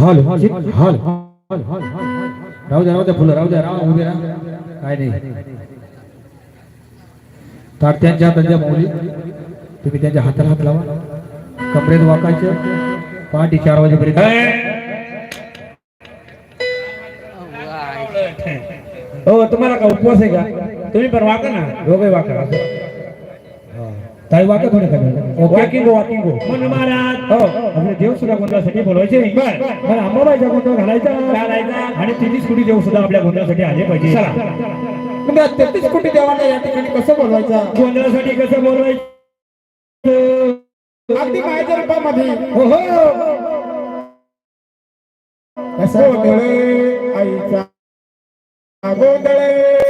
Hall hall hall राहू द्या राहू द्या फुलं राहू द्या राहा उभे राहा काय नाही. तात्यांच्या हाताच्या मुली. तुम्ही त्यांच्या हाताला हात लावा. कमरेत वाकायचं. पहाटे चार वाजेपर्यंत. हो तुम्हाला का उपवास आहे का? तुम्ही पण वाका ना. दोघे वाका. ताई वाका थोडे कमी वॉकिंग वॉकिंग मन महाराज. हो आपले देव सुद्धा गोंधळासाठी बोलवायचे. बर. अंबाबाईचा गोंधळ घालायचा. घालायचा. आणि तिन्ही कोटी देव सुद्धा आपल्या गोंधळासाठी आले पाहिजे. चला. या तेहतीस कोटी देवाला या ठिकाणी कसं बोलवायचं? गोंधळासाठी कसं बोलवायचं? अगदी मायाच्या रूपामध्ये. हो हो. कसं गोंधळे आईचा गोंधळे.